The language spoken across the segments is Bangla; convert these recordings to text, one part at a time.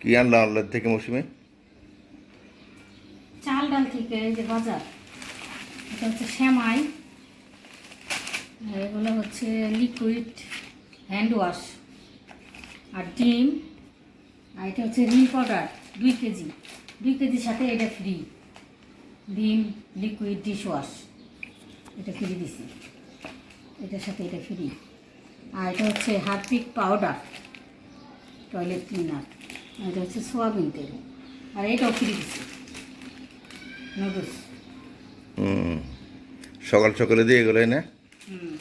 কি আনলো আনলো থেকে মৌসুমে? চাল ডাল থেকে এই যে বাজার, এটা হচ্ছে শ্যামাই এগুলো হচ্ছে লিকুইড হ্যান্ড ওয়াশ আর ডিম, আর এটা হচ্ছে রিন পাউডার দুই কেজি, দুই কেজির সাথে এটা ফ্রি ডিম লিকুইড ডিশ ওয়াশ এটা ফ্রি দিছি, এটার সাথে এটা ফ্রি আর এটা হচ্ছে হারপিক পাউডার টয়লেট ক্লিনার এটা হচ্ছে সোয়াবিন তেল। আর এটাও ফ্রি দিছি। নুডলস। হুম। সকাল সকালে দিয়ে গেলো না? হুম।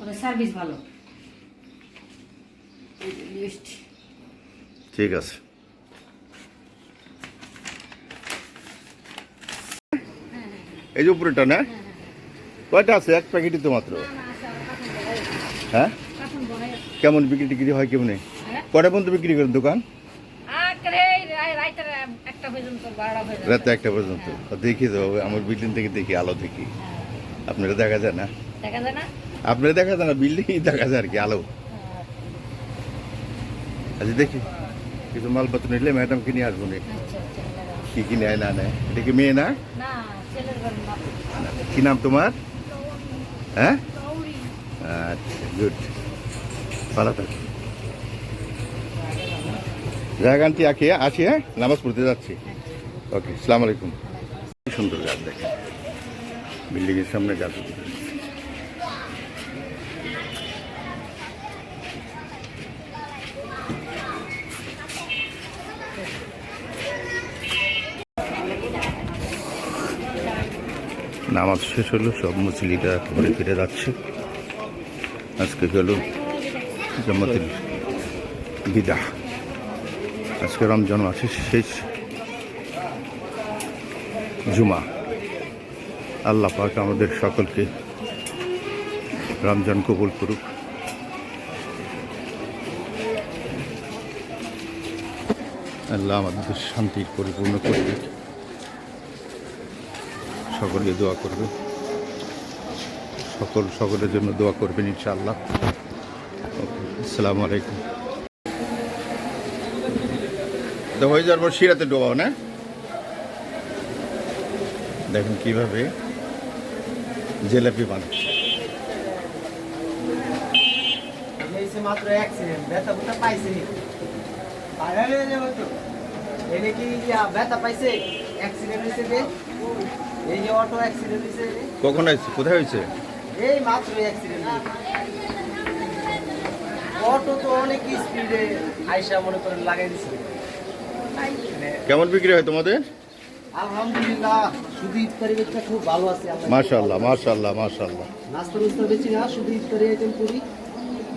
ওদের সার্ভিস ভালো। ঠিক আছে। এই যে উপরেটা না? কয়টা আছে? এক প্যাকেটই তো মাত্র। হ্যাঁ? কেমন বিক্রি টিক্রি হয় কেমনে? কটা পর্যন্ত বিক্রি করেন দোকান আরে রাইতের একটা পর্যন্ত বারোটা পর্যন্ত রাতে একটা পর্যন্ত। দেখি তো আমার বিল্ডিং থেকে দেখি আলো দেখি। আপনারা দেখা যায় না? দেখা যায় না? আপনারা দেখা যায় না? বিল্ডিংই দেখা যায় আর কি আলো। আচ্ছা দেখি। কিছু মালপত্র নিলে ম্যাডামকে নিয়ে আসব নি। আচ্ছা আচ্ছা লাগাও। কি কি নেয় না নেয়? এটা কি মেয়ে না? না ছেলের বাড়ি না। কি নাম তোমার? হ্যাঁ? আচ্ছা গুড ভালো থাকো। জায়গানটি আঁকি আসি হ্যাঁ? নামাজ পড়তে যাচ্ছি। ওকে সালাম আলাইকুম। সুন্দর গাছ দেখে বিল্ডিংয়ের সামনে গাছ নামাজ শেষ হলো, সব মুসলিরা ঘরে ফিরে যাচ্ছে। আজকে গেল জামাতের বিদা আজকে রমজান মাসের শেষ জুমা। আল্লাহ পাক আমাদের সকলকে রমজান কবুল করুক। আল্লাহ আমাদের শান্তির পরিপূর্ণ করবে। সকলে দোয়া করবে। সকল, সকলের জন্য দোয়া করবেন ইনশাআল্লাহ। আসসালামু আলাইকুম। তো হয়ে যাওয়ার পর শিরাতে ডোবাও না? দেখুন কীভাবে জিলাপি ব্যথা পাইছে পাগল হয়ে যাবে তো। এনে কি ব্যথা পাইছে? অ্যাক্সিডেন্ট হয়েছে এই যে অটো অ্যাক্সিডেন্ট হয়েছে কখন হয়েছে? কোথায় হয়েছে? এই মাত্র অ্যাক্সিডেন্ট অটো তো অনেক স্পিডে আইসা মনে করেন লাগাই দিছে। কেমন বিক্রি হয় তোমাদের? আলহামদুলিল্লাহ শুধু ইফতারি বেচটা খুব ভালো আছে আল্লাহ মাশাল্লাহ মাশাল্লাহ মাশাল্লাহ নাস্তা রুস্তা বেচি না শুধু ইফতারি আইটেম করি।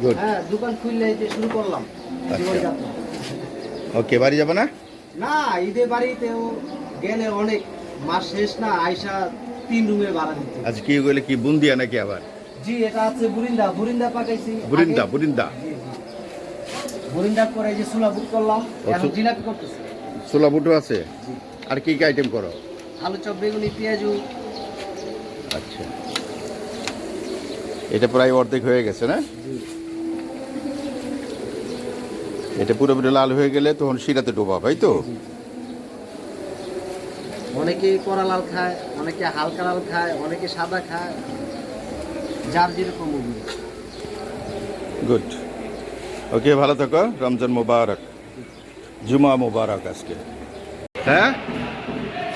গুড হ্যাঁ দোকান খুললে শুরু করলাম আচ্ছা। ওকে বাড়ি যাবে না? না বাড়িতেও গেলে অনেক মাস শেষ না তিন রুমে ভাড়া দিতে আজ কি গেলে কি বুন্দিয়া নাকি আবার? জি এটা আছে বুরিন্দা বুরিন্দা পাকাইছি বুরিন্দা বুরিন্দা। জি। করে যে সুলা বুক করলাম এখন জিলাপি করতেছি। ছোলা বুটো আছে? আর কি কি আইটেম করো? আলু চপ বেগুনি পেঁয়াজু। আচ্ছা। এটা প্রায় অর্ধেক হয়ে গেছে না? এটা পুরোপুরি লাল হয়ে গেলে তখন শিরাতে ডোবা তাই তো? অনেকে কড়া লাল খায় অনেকে হালকা লাল খায় অনেকে সাদা খায়। যার যেরকম গুড ওকে, ভালো থাকো। রমজান মোবারক। জুমা মোবারক আজকে। হ্যাঁ?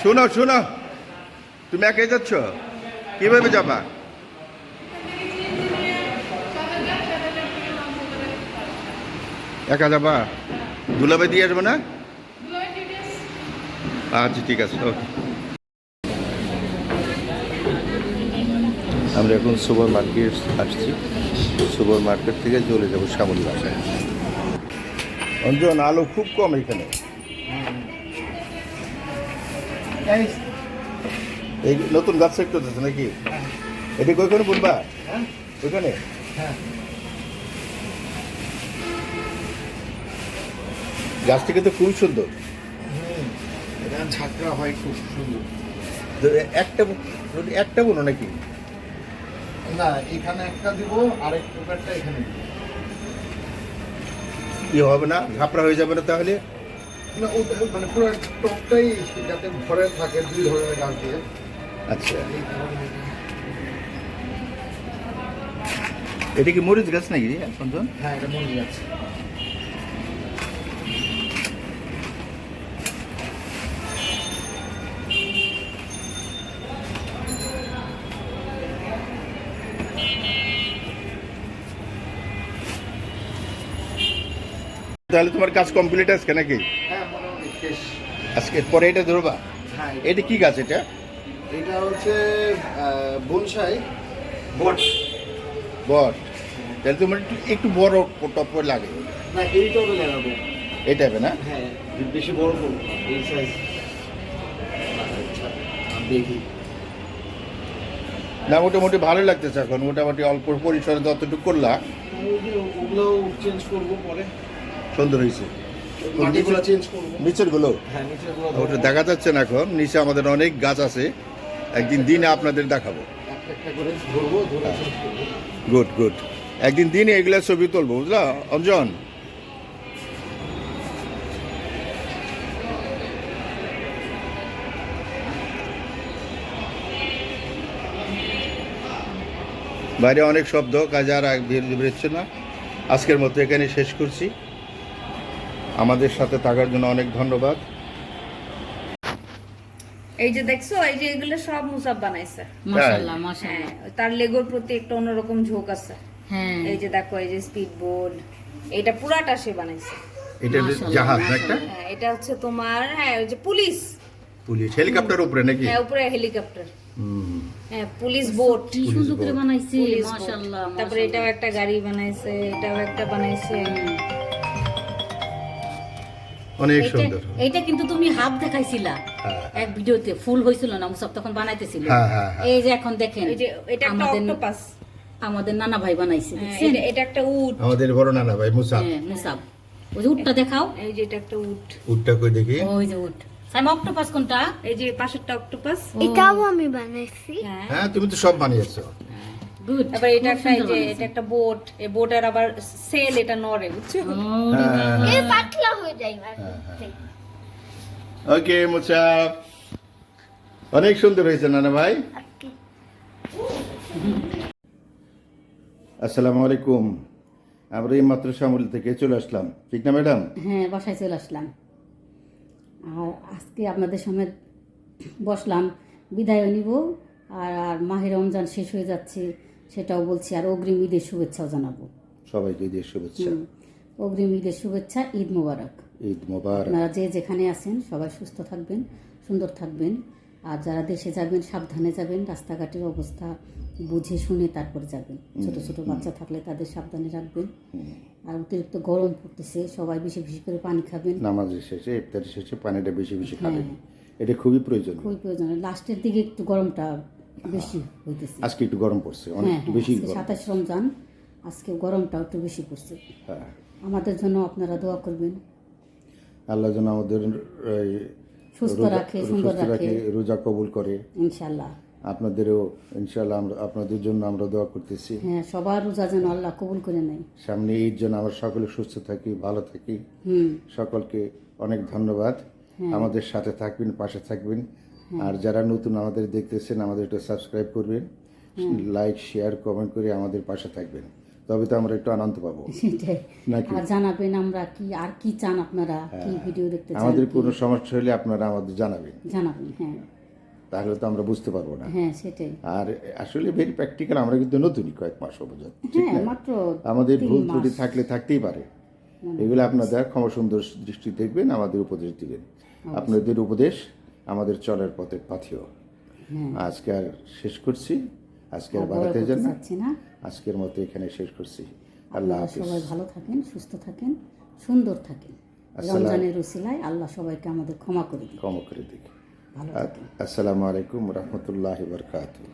শোনো শোনো। তুমি একে যাচ্ছ? কীভাবে যাবা? একা যাবা? দুলাভাই দিয়ে আসবে না? আচ্ছা ঠিক আছে, ওকে। আমরা এখন সুপার মার্কেট আসছি। সুপার মার্কেট থেকে চলে যাব শ্যামল বাসায় অঞ্জন আলো খুব কম এখানে। এই নতুন গাছ সেট করতেছে নাকি? এটি কইখানে বলবা হ্যাঁ ওইখানে গাছটি কিন্তু খুব সুন্দর। এটা ঝাঁকড়া হয় খুব সুন্দর। তো একটা একটা বোনো নাকি? না এখানে একটা দিব প্রকারটা এখানে দিব। কি হবে না? ঝাপড়া হয়ে যাবে না তাহলে? না ওটা মানে পুরো টকটাই যাতে ভরে থাকে দুই ধরনের গাছ দিয়ে। আচ্ছা। এটা কি মরিচ গাছ নাকি সঞ্জন? হ্যাঁ এটা মরিচ যাচ্ছে তাহলে তোমার কাজ কমপ্লিট আজকে নাকি? হ্যাঁ আজকে পরে এটা ধরবা? হ্যাঁ এটা। কি গাছ এটা? এটা হচ্ছে বনসাই। বট। বট। তাহলে তোমার একটু একটু বড় টপ লাগে। না এইটাও তো লাগাবো। এই টাইপে না? হ্যাঁ বেশি বড় না, এই সাইজ দেখি। না মোটামুটি ভালো লাগতেছে এখন। মোটামুটি অল্প পরিসরে যতটুকু করলা। ওগুলোও চেঞ্জ করব পরে। সুন্দর হয়েছে মাটিগুলো চেঞ্জ করব। নিচেরগুলো হ্যাঁ ওটা দেখা যাচ্ছে না এখন। নিচে আমাদের অনেক গাছ আছে। একদিন দিনে আপনাদের দেখাবো। গুড গুড একদিন দিনে এগুলা ছবি তুলবো বুঝলা? অঞ্জন? বাইরে অনেক শব্দ কাজে আর বেরোচ্ছে না। আজকের মতো এখানে শেষ করছি। আমাদের সাথে থাকার জন্য অনেক ধন্যবাদ। এই যে দেখছ এই যে এগুলো সব মুসাব বানাইছে। হ্যাঁ তার লেগোর প্রতি একটা অন্যরকম ঝোঁক আছে। হ্যাঁ। এই যে দেখো এই যে স্পিড বোর্ড এটা পুরাটা সে বানাইছে। এটা জাহাজ একটা? হ্যাঁ এটা হচ্ছে তোমার হ্যাঁ ওই যে পুলিশ। পুলিশ হেলিকপ্টার উপরে নাকি? হ্যাঁ উপরে হেলিকপ্টার হ্যাঁ পুলিশ বোট কি সুন্দর করে বানাইছে। মাশাল্লাহ তারপরে এটাও একটা গাড়ি বানাইছে এটাও একটা বানাইছে। অনেক সুন্দর। এইটা কিন্তু তুমি হাত দেখাইছিলা হ্যাঁ। এক ভিডিওতে ফুল হয়েছিল না মুসাব তখন বানাইতেছিল। হ্যাঁ, হ্যাঁ। এই যে এখন দেখেন এই যে এটা একটা অক্টোপাস আমাদের নানা ভাই বানাইছে হ্যাঁ, দেখছেন? এটা- একটা উট। আমাদের বড় নানা ভাই মুসা হ্যাঁ মুসাব। ওই যে উটটা দেখাও। এই যে এটা একটা উট। উটটা কই দেখি? ওই যে উট। সাইমা অক্টোপাস কোনটা? এই যে পাশেরটা অক্টোপাস এটাও আমি বানাইছি। হ্যাঁ। তুমি তো সব বানিয়েছো। এটা একটা এই যে এটা একটা বোট এই বোটের আবার সেল এটা নড়ে বুঝছ? হ্যাঁ। এর পাতলা হয়ে যায় মানে ওকে অনেক সুন্দর হয়েছে নানা ভাই। আসসালামু আলাইকুম। আমরা এই মাত্র শ্যামল থেকে চলে আসলাম। ঠিক না ম্যাডাম? হ্যাঁ বাসায় চলে আসলাম। আর আজকে আপনাদের সামনে বসলাম। বিদায় নিব আর আর মাহের রমজান শেষ হয়ে যাচ্ছে। সেটাও বলছি আর অগ্রিম ঈদের শুভেচ্ছাও জানাব। সবাইকে ঈদের শুভেচ্ছা। অগ্রিম ঈদের শুভেচ্ছা ঈদ মোবারক। ঈদ মোবারক। আপনারা যে যেখানে আছেন সবাই সুস্থ থাকবেন সুন্দর থাকবেন আর যারা দেশে যাবেন সাবধানে যাবেন রাস্তাঘাটের অবস্থা বুঝে শুনে তারপরে যাবেন। ছোট ছোট বাচ্চা থাকলে তাদের সাবধানে রাখবেন। আর অতিরিক্ত গরম পড়তেছে সবাই বেশি বেশি করে পানি খাবেন। নামাজের শেষে ইফতারের শেষে পানিটা বেশি বেশি খাবেন। এটা খুবই প্রয়োজন খুবই প্রয়োজন লাস্টের দিকে একটু গরমটা বেশি হইতেছে। আজকে একটু গরম পড়ছে অনেক হ্যাঁ একটু হ্যাঁ, বেশি সাতাশ রমজান আজকে গরমটাও একটু বেশি পড়ছে। হ্যাঁ। আমাদের জন্য আপনারা দোয়া করবেন। আল্লাহ যেন আমাদের সুস্থ রাখে, সুন্দর রাখে। রোজা কবুল করে। আপনাদেরও আমরা আপনাদের জন্য আমরা দোয়া করতেছি। হ্যাঁ সবার রোজা যেন আল্লাহ কবুল করে নেয়। সামনে ঈদ যেন আমরা সকলে সুস্থ থাকি ভালো থাকি। হুম। সকলকে অনেক ধন্যবাদ। আমাদের সাথে থাকবেন পাশে থাকবেন। আর যারা নতুন আমাদের দেখতেছেন আমাদের একটু সাবস্ক্রাইব করবেন লাইক শেয়ার কমেন্ট করে আমাদের পাশে থাকবেন। তবে তো আমরা একটু আনন্দ পাবো? আর জানাবেন আমরা কি আর কি চান আপনারা? কি ভিডিও দেখতে চান? আমাদের কোনো সমস্যা হলে আপনারা আমাদের জানাবেন। জানাবেন হ্যাঁ। তাহলে তো আমরা বুঝতে পারব না। হ্যাঁ সেটাই। আর আসলে ভেরি প্র্যাকটিক্যাল আমরা কিন্তু নতুনই কয়েক মাস অবজাত ঠিক হ্যাঁ মাত্র আমাদের ভুল ত্রুটি থাকলে থাকতেই পারে। এগুলো আপনারা ক্ষমা সুন্দর দৃষ্টি দেখবেন আমাদের উপদেশ দিবেন। আপনাদের উপদেশ আমাদের চলার পথে পাথিও। আজকে আর শেষ করছি। আজকে আর বাড়াতে যান না। আজকের মতো এখানে শেষ করছি। আল্লাহ সবাই ভালো থাকেন সুস্থ থাকেন সুন্দর থাকেন। রমজানের রসিলায় আল্লাহ সবাইকে আমাদের ক্ষমা করে দিন ক্ষমা করে ভালো আসসালামু আলাইকুম রহমতুল্লাহ বরকাতুহ।